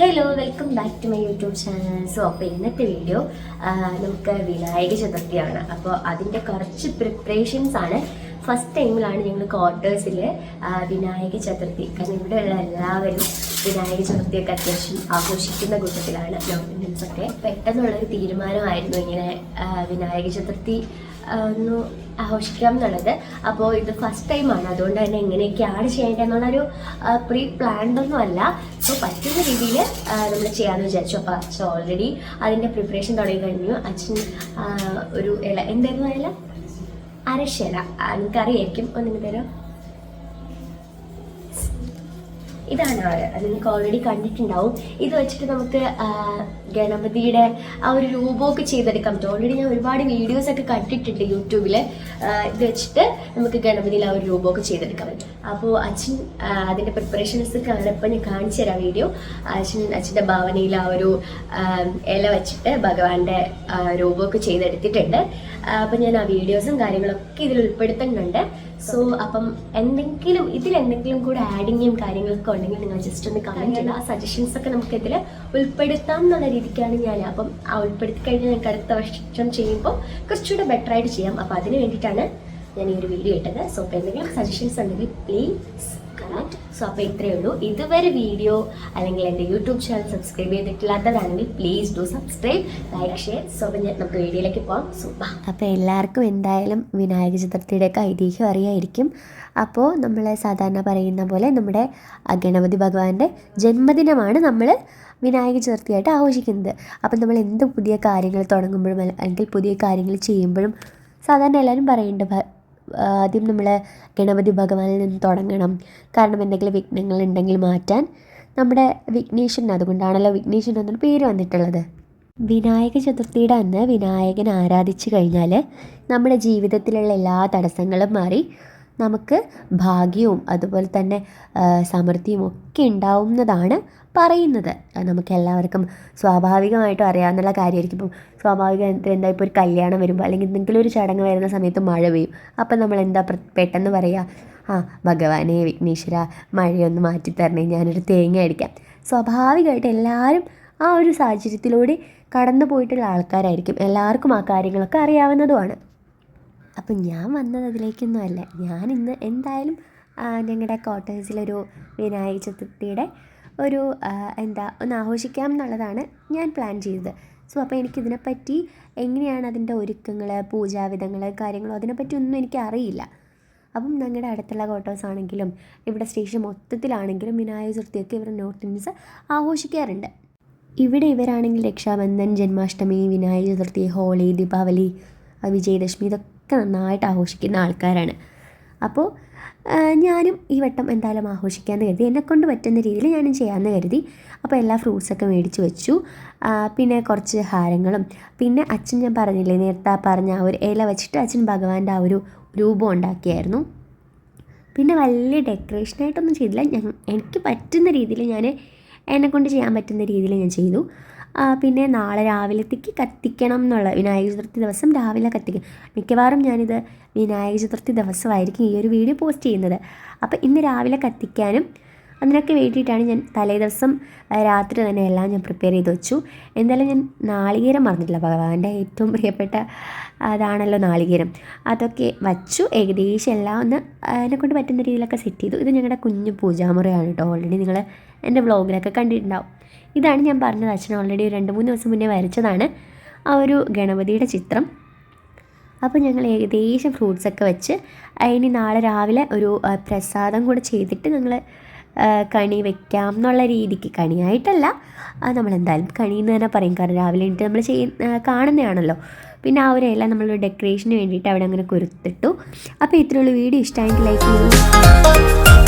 Hello welcome back to my YouTube channel so അപ്പോൾ ഇന്നത്തെ video നമുക്ക് വിനായക ചതുർത്ഥിയാണ്. അപ്പോൾ അതിന്റെ കുറച്ച് പ്രിപ്പറേഷൻസ് ആണ്. ഫസ്റ്റ് ടൈമിലാണ് ഞങ്ങൾ ക്വാർട്ടേഴ്സിൽ വിനായക ചതുർത്ഥി. കാരണം ഇവിടെയുള്ള എല്ലാവരും വിനായക ചതുർത്ഥിയൊക്കെ അത്യാവശ്യം ആഘോഷിക്കുന്ന കൂട്ടത്തിലാണ്. നോർത്ത് ഒക്കെ പെട്ടെന്നുള്ളൊരു തീരുമാനമായിരുന്നു ഇങ്ങനെ വിനായക ചതുർത്ഥി ഒന്ന് ആഘോഷിക്കാം എന്നുള്ളത്. അപ്പോൾ ഇത് ഫസ്റ്റ് ടൈമാണ് അതുകൊണ്ട് തന്നെ എങ്ങനെയൊക്കെയാണ് ചെയ്യേണ്ടത് എന്നുള്ളൊരു പ്രീ പ്ലാൻഡ് ഒന്നും അല്ല. സോ പറ്റുന്ന രീതിയിൽ നമ്മൾ ചെയ്യാമെന്ന് വിചാരിച്ചു. അപ്പോൾ അച്ഛൻ ഓൾറെഡി അതിന്റെ പ്രിപ്പറേഷൻ തുടങ്ങി കഴിഞ്ഞു. അച്ഛൻ ഒരു ഇല എന്തായിരുന്നു ഇല അരശില. എനിക്കറിയായിരിക്കും ഒന്നിന് തരാം ഇതാണ് ആൾ. അത് നിങ്ങൾക്ക് ഓൾറെഡി കണ്ടിട്ടുണ്ടാവും. ഇത് വെച്ചിട്ട് നമുക്ക് ഗണപതിയുടെ ആ ഒരു രൂപമൊക്കെ ചെയ്തെടുക്കാൻ പറ്റും ഓൾറെഡി ഞാൻ ഒരുപാട് വീഡിയോസ് ഒക്കെ കണ്ടിട്ടുണ്ട് യൂട്യൂബിൽ ഇത് വെച്ചിട്ട് നമുക്ക് ഗണപതിയിൽ ആ ഒരു രൂപമൊക്കെ ചെയ്തെടുക്കാൻ പറ്റും അപ്പോൾ അച്ഛൻ അതിന്റെ പ്രിപ്പറേഷൻസ് കാണപ്പോൾ ഞാൻ കാണിച്ചു തരാം വീഡിയോ അച്ഛൻ അച്ഛന്റെ ഭാവനയിൽ ആ ഒരു ഇല വെച്ചിട്ട് ഭഗവാന്റെ രൂപമൊക്കെ ചെയ്തെടുത്തിട്ടുണ്ട്. അപ്പം ഞാൻ ആ വീഡിയോസും കാര്യങ്ങളൊക്കെ ഇതിൽ ഉൾപ്പെടുത്തുന്നുണ്ട്. സോ അപ്പം എന്തെങ്കിലും ഇതിൽ എന്തെങ്കിലും കൂടെ ആഡിങ്ങും കാര്യങ്ങളൊക്കെ ഉണ്ടെങ്കിൽ നിങ്ങൾ ജസ്റ്റ് ഒന്ന് കമന്റ് ചെയ്യുക ആ സജഷൻസ് ഒക്കെ നമുക്ക് ഇതിൽ ഉൾപ്പെടുത്താം എന്നുള്ള രീതിക്കാണ് ഞാൻ അപ്പം ആ ഉൾപ്പെടുത്തി കഴിഞ്ഞാൽ ഞങ്ങൾക്ക് അടുത്ത വർഷം ചെയ്യുമ്പോൾ കുറച്ചുകൂടെ ബെറ്റർ ആയിട്ട് ചെയ്യാം. അപ്പം അതിന് വേണ്ടിയിട്ടാണ് ഞാൻ ഈ ഒരു വീഡിയോ ഇട്ടത്. സോ അപ്പോൾ എന്തെങ്കിലും സജഷൻസ് ഉണ്ടെങ്കിൽ പ്ലീസ് കമന്റ് സോ അപ്പോൾ ഇത്രയേ ഉള്ളൂ. ഇതുവരെ വീഡിയോ അല്ലെങ്കിൽ എന്റെ YouTube channel subscribe ചെയ്തിട്ടില്ലാത്തതാണെങ്കിൽ please do subscribe like share so അപ്പോൾ ഞാൻ നമുക്ക് വീഡിയോയിലേക്ക് പോകാം സോ അപ്പോൾ എല്ലാവർക്കും എന്തായാലും വിനായക ചതുർത്ഥിയുടെയൊക്കെ ഐതിഹ്യം അറിയായിരിക്കും. അപ്പോൾ നമ്മൾ സാധാരണ പറയുന്ന പോലെ നമ്മുടെ ഗണപതി ഭഗവാന്റെ ജന്മദിനമാണ് നമ്മൾ വിനായക ചതുർത്ഥിയായിട്ട് ആഘോഷിക്കുന്നത്. അപ്പം നമ്മൾ എന്ത് പുതിയ കാര്യങ്ങൾ തുടങ്ങുമ്പോഴും അല്ലെങ്കിൽ പുതിയ കാര്യങ്ങൾ ചെയ്യുമ്പോഴും സാധാരണ എല്ലാവരും പറയേണ്ട ആദ്യം നമ്മൾ ഗണപതി ഭഗവാനിൽ നിന്ന് തുടങ്ങണം. കാരണം എന്തെങ്കിലും വിഘ്നങ്ങൾ ഉണ്ടെങ്കിൽ മാറ്റാൻ നമ്മുടെ വിഘ്നേശൻ അതുകൊണ്ടാണല്ലോ വിഘ്നേശൻ എന്നൊരു പേര് വന്നിട്ടുള്ളത്. വിനായക ചതുർത്ഥിയുടെ അന്ന് വിനായകൻ ആരാധിച്ചു കഴിഞ്ഞാൽ നമ്മുടെ ജീവിതത്തിലുള്ള എല്ലാ തടസ്സങ്ങളും മാറി നമുക്ക് ഭാഗ്യവും അതുപോലെ തന്നെ സമൃദ്ധിയും ഒക്കെ ഉണ്ടാവുന്നതാണ് പറയുന്നത്. നമുക്ക് എല്ലാവർക്കും സ്വാഭാവികമായിട്ടും അറിയാവുന്ന കാര്യമായിരിക്കും. ഇപ്പം സ്വാഭാവിക എന്താ ഇപ്പോൾ ഒരു കല്യാണം വരുമ്പോൾ അല്ലെങ്കിൽ എന്തെങ്കിലും ഒരു ചടങ്ങ് വരുന്ന സമയത്ത് മഴ പെയ്യും. അപ്പം നമ്മൾ എന്താ പെട്ടെന്ന് പറയുക ആ ഭഗവാനെ വിഘ്നേശ്വര മഴയൊന്ന് മാറ്റിത്തരണേ ഞാനൊരു തേങ്ങ അടിക്കാം. സ്വാഭാവികമായിട്ട് എല്ലാവരും ആ ഒരു സാഹചര്യത്തിലൂടെ കടന്നു പോയിട്ടുള്ള ആൾക്കാരായിരിക്കും. എല്ലാവർക്കും ആ കാര്യങ്ങളൊക്കെ അറിയാവുന്നതുമാണ്. അപ്പം ഞാൻ വന്നത് അതിലേക്കൊന്നും അല്ല. ഞാൻ ഇന്ന് എന്തായാലും ഞങ്ങളുടെ ക്വാർട്ടേഴ്സിലൊരു വിനായക ചതുർത്ഥിയുടെ ഒരു എന്താ ഒന്ന് ആഘോഷിക്കാം എന്നുള്ളതാണ് ഞാൻ പ്ലാൻ ചെയ്തത്. സോ അപ്പോൾ എനിക്കിതിനെപ്പറ്റി എങ്ങനെയാണ് അതിന്റെ ഒരുക്കങ്ങൾ പൂജാവിധങ്ങൾ കാര്യങ്ങളോ അതിനെപ്പറ്റി ഒന്നും എനിക്ക് അറിയില്ല അപ്പം ഞങ്ങളുടെ അടുത്തുള്ള ക്വാർട്ടേഴ്സ് ആണെങ്കിലും ഇവിടെ സ്റ്റേഷൻ മൊത്തത്തിലാണെങ്കിലും വിനായക ചതുർത്ഥിയൊക്കെ ഇവർ നോർത്ത് ഇന്ത്യൻസ് ആഘോഷിക്കാറുണ്ട്. ഇവിടെ ഇവരാണെങ്കിൽ രക്ഷാബന്ധൻ ജന്മാഷ്ടമി വിനായക ചതുർത്ഥി ഹോളി ദീപാവലി വിജയദശമി ഇതൊക്കെ നന്നായിട്ട് ആഘോഷിക്കുന്ന ആൾക്കാരാണ്. അപ്പോൾ ഞാനും ഈ വട്ടം എന്തായാലും ആഘോഷിക്കാമെന്ന് കരുതി. എന്നെക്കൊണ്ട് പറ്റുന്ന രീതിയിൽ ഞാനും ചെയ്യാമെന്ന് കരുതി. അപ്പോൾ എല്ലാ ഫ്രൂട്ട്സൊക്കെ മേടിച്ച് വെച്ചു. പിന്നെ കുറച്ച് ഹാരങ്ങളും. പിന്നെ അച്ഛൻ ഞാൻ പറഞ്ഞില്ലേ നേരത്തെ പറഞ്ഞ ആ ഒരു ഇല വെച്ചിട്ട് അച്ഛൻ ഭഗവാന്റെ ആ ഒരു രൂപം ഉണ്ടാക്കിയായിരുന്നു. പിന്നെ വലിയ ഡെക്കറേഷനായിട്ടൊന്നും ചെയ്തില്ല. എനിക്ക് പറ്റുന്ന രീതിയിൽ ഞാൻ എന്നെക്കൊണ്ട് ചെയ്യാൻ പറ്റുന്ന രീതിയിൽ ഞാൻ ചെയ്തു. പിന്നെ നാളെ രാവിലത്തേക്ക് കത്തിക്കണം എന്നുള്ള വിനായക ചതുർത്ഥി ദിവസം രാവിലെ കത്തിക്കും. മിക്കവാറും ഞാനിത് വിനായക ചതുർത്ഥി ദിവസമായിരിക്കും ഈ ഒരു വീഡിയോ പോസ്റ്റ് ചെയ്യുന്നത്. അപ്പോൾ ഇന്ന് രാവിലെ കത്തിക്കാനും അതിനൊക്കെ വേണ്ടിയിട്ടാണ് ഞാൻ തലേ ദിവസം രാത്രി തന്നെ എല്ലാം ഞാൻ പ്രിപ്പയർ ചെയ്ത് വെച്ചു. എന്തായാലും ഞാൻ നാളികേരം മറന്നിട്ടില്ല ഭഗവാന്റെ ഏറ്റവും പ്രിയപ്പെട്ട അതാണല്ലോ നാളികേരം. അതൊക്കെ വച്ചു ഏകദേശം എല്ലാം ഒന്ന് എന്നെക്കൊണ്ട് പറ്റുന്ന രീതിയിലൊക്കെ സെറ്റ് ചെയ്തു. ഇത് ഞങ്ങളുടെ കുഞ്ഞു പൂജാമുറയാണ് കേട്ടോ ഓൾറെഡി നിങ്ങൾ എന്റെ വ്ളോഗിലൊക്കെ കണ്ടിട്ടുണ്ടാവും. ഇതാണ് ഞാൻ പറഞ്ഞത് അച്ഛൻ ഓൾറെഡി ഒരു രണ്ട് മൂന്ന് ദിവസം മുന്നേ വരച്ചതാണ് ആ ഒരു ഗണപതിയുടെ ചിത്രം. അപ്പോൾ ഞങ്ങൾ ഏകദേശം ഫ്രൂട്ട്സൊക്കെ വെച്ച് അതിന് നാളെ രാവിലെ ഒരു പ്രസാദം കൂടെ ചെയ്തിട്ട് ഞങ്ങൾ കണി വെക്കാം എന്നുള്ള രീതിക്ക്. കണിയായിട്ടല്ല. നമ്മളെന്തായാലും കണി എന്ന് തന്നെ പറയും. കാരണം രാവിലെ എണീറ്റ് നമ്മൾ ചെയ്യുന്ന കാണുന്നതാണല്ലോ. പിന്നെ ആ ഒരു ഇല നമ്മൾ ഡെക്കറേഷന് വേണ്ടിയിട്ട് അവിടെ അങ്ങനെ കുരുത്തിട്ടു. അപ്പോൾ ഇത്രയുള്ള വീഡിയോ ഇഷ്ടമായെങ്കിൽ ലൈക്ക് ചെയ്യൂ.